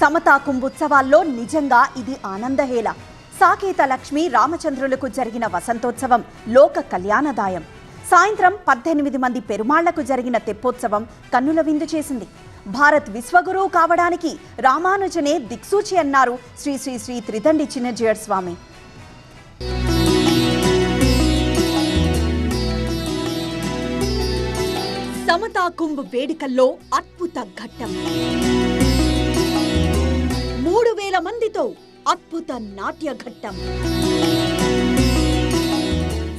సమతా కుంభోత్సవాల్లో నిజంగా ఇది ఆనందహేళ. సాకేత లక్ష్మి రామచంద్రులకు జరిగిన వసంతోత్సవం లోక కళ్యాణదాయం. సాయంత్రం పద్దెనిమిది మంది పెరుమాళ్ళకు జరిగిన తెప్పోత్సవం కన్నుల విందు చేసింది. భారత్ విశ్వగురువు కావడానికి రామానుజనే దిక్సూచి అన్నారు శ్రీ శ్రీ శ్రీ త్రిదండి చిన్నజీయర్ స్వామి. సమతా కుంభ్ వేడుకల్లో అద్భుత ఘట్టం. వేల మందితో అద్భుత నాట్య ఘట్టం.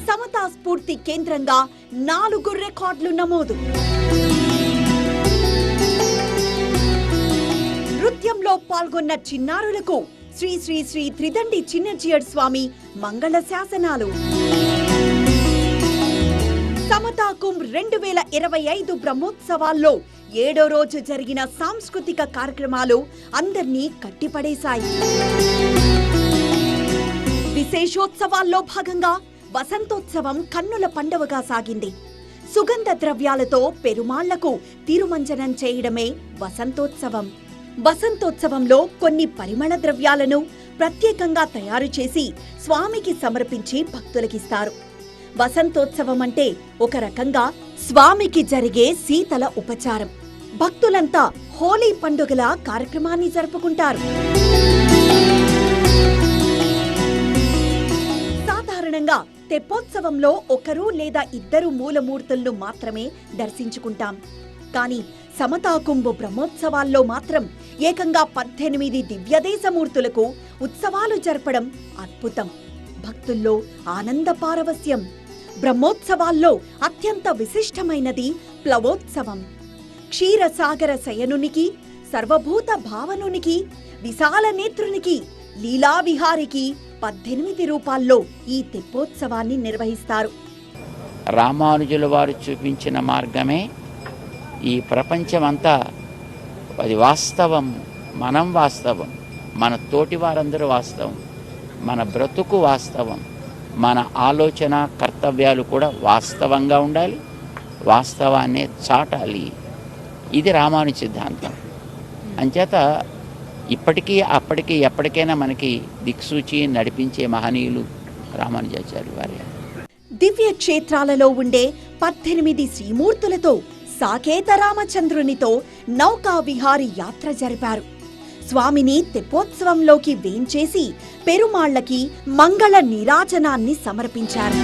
సమతా స్ఫూర్తి కేంద్రంగా నాలుగు రికార్డులు నమోదు. నృత్యంలో పాల్గొన్న చిన్నారులకు శ్రీ శ్రీ శ్రీ త్రిదండి చిన్నజీయర్ స్వామి మంగళ శాసనాలు. సమతా కుంభ్ రెండు వేల ఇరవై ఐదు బ్రహ్మోత్సవాల్లో ఏడో రోజు జరిగిన సాంస్కృతిక కార్యక్రమాలు అందర్నీ కట్టిపడేశాయి. విశేషోత్సవాల్లో భాగంగా వసంతోత్సవం కన్నుల పండవగా సాగింది. సుగంధ ద్రవ్యాలతో పెరుమాళ్ళకు తిరుమంజనం చేయడమే వసంతోత్సవం. వసంతోత్సవంలో కొన్ని పరిమళ ద్రవ్యాలను ప్రత్యేకంగా తయారు చేసి స్వామికి సమర్పించి భక్తులకిస్తారు. వసంతోత్సవం అంటే ఒక రకంగా స్వామికి జరిగే శీతల ఉపచారం. భక్తులంతా హోలీ పండుగల కార్యక్రమాన్ని జరుపుకుంటారు. సాధారణంగా తెప్పోత్సవంలో ఒకరు లేదా ఇద్దరు మూలమూర్తులను మాత్రమే దర్శించుకుంటాం. కానీ సమతాకుంభు బ్రహ్మోత్సవాల్లో మాత్రం ఏకంగా పద్దెనిమిది దివ్యదేశమూర్తులకు ఉత్సవాలు జరపడం అద్భుతం. భక్తుల్లో ఆనంద పారవస్యం బ్రహ్మోత్సవాల్లో అత్యంత విశిష్టమైనది ప్లవోత్సవం. క్షీరసాగర శయనునికి సర్వభూత భావనునికి విశాల నేత్రునికి లీలావిహారికి పద్దెనిమిది రూపాల్లో ఈ తెప్పోత్సవాన్ని నిర్వహిస్తారు. రామానుజుల వారు చూపించిన మార్గమే ఈ ప్రపంచమంతా. అది వాస్తవం మనం వాస్తవం మన తోటి వారందరూ వాస్తవం మన బ్రతుకు వాస్తవం. మన ఆలోచన కర్తవ్యాలు కూడా వాస్తవంగా ఉండాలి వాస్తవాన్నే చాటాలి. ఇది రామాను సిద్ధాంతం. అంచేత ఇప్పటికీ అప్పటికీ ఎప్పటికైనా మనకి దిక్సూచి నడిపించే మహనీయులు రామానుజాచార్య వారే. దివ్య క్షేత్రాలలో ఉండే పద్దెనిమిది శ్రీమూర్తులతో సాకేత రామచంద్రునితో నౌకా విహారి యాత్ర జరిపారు. స్వామిని తెప్పోత్సవంలోకి వేంచేసి పెరుమాళ్ళకి మంగళ నీరాజనాన్ని సమర్పించారు.